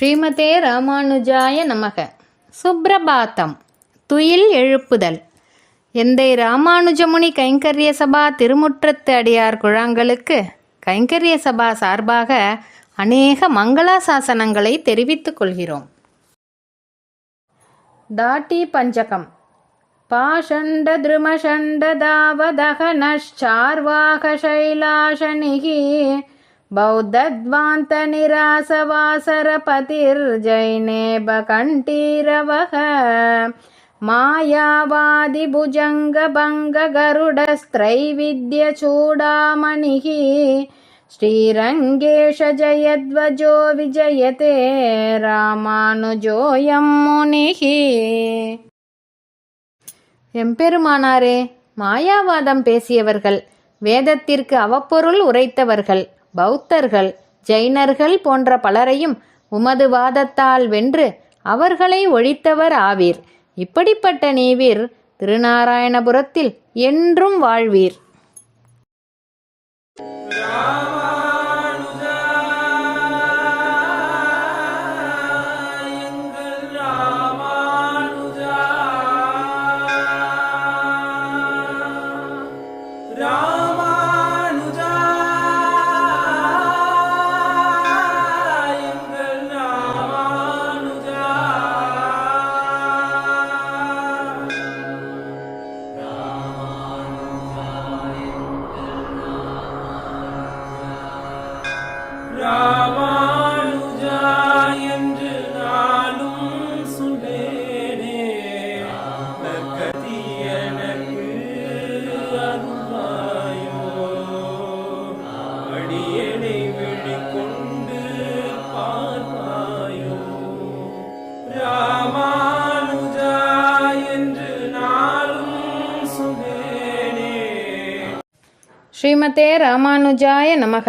ஸ்ரீமதே ராமானுஜாய நமக. சுப்பிரபாத்தம் துயில் எழுப்புதல். எந்தை ராமானுஜமுனி கைங்கரிய சபா திருமுற்றத்து அடியார் குழாங்களுக்கு கைங்கரிய சபா சார்பாக அநேக மங்களாசாசனங்களை தெரிவித்துக் கொள்கிறோம். தாட்டி பஞ்சகம். பாஷண்ட திருமஷண்ட தாவதகனஷார்வாக சைலாசனிகி बौद्धध्वान्तनिरासवासरपतिर्जैनेबकण्ठीरवः मायावादिभुजङ्गभङ्गगरुडस्त्रैविद्यचूडामणिः श्रीरङ्गेश जयध्वजो विजयते ராமானுஜோயம் முனிஹி எம்பெருமானாரே மாயாவாதம் பேசியவர்கள் வேதத்திற்கு அவப்பொருள் உரைத்தவர்கள் பௌத்தர்கள் ஜெயினர்கள் போன்ற பலரையும் உமது வாதத்தால் வென்று அவர்களை ஒழித்தவர் ஆவீர். இப்படிப்பட்ட நீவீர் திருநாராயணபுரத்தில் என்றும் வாழ்வீர். ராமானுஜா என்று நாளும் எனக்கு அருள்வாயோ. அடியனை ராமானுஜா என்று ஸ்ரீமதே ராமானுஜாய நமக.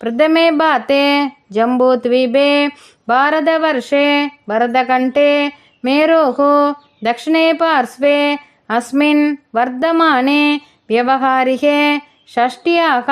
प्रथमे बाते जम्बूद्वीपे भारतवर्षे भरतकण्ठे मेरोः दक्षिणे पार्श्वे अस्मिन् वर्धमाने व्यवहारिके षष्ट्याः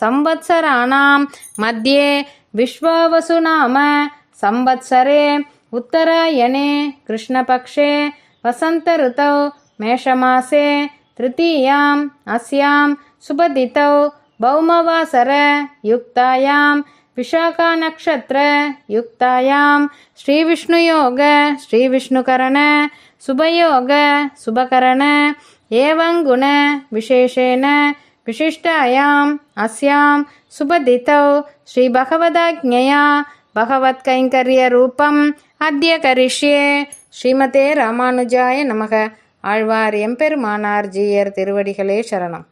संवत्सराणां मध्ये विश्वावसुनाम संवत्सरे उत्तरायणे कृष्णपक्षे वसन्तऋतौ मेषमासे तृतीयाम् अस्यां सुपतितौ भौमवासरयुक्तायां विशाखानक्षत्रयुक्तायां श्रीविष्णुयोग श्रीविष्णुकरण शुभयोग शुभकरण एवं गुणविशेषेण विशिष्टायाम् अस्यां सुपतितौ श्रीभगवदाज्ञया भगवत्कैङ्कर्यरूपम् अद्य करिष्ये ஸ்ரீமதே ராமானுஜாய நமக ஆழ்வார் எம்பெருமானார் ஜீயர் திருவடிகளே சரணம்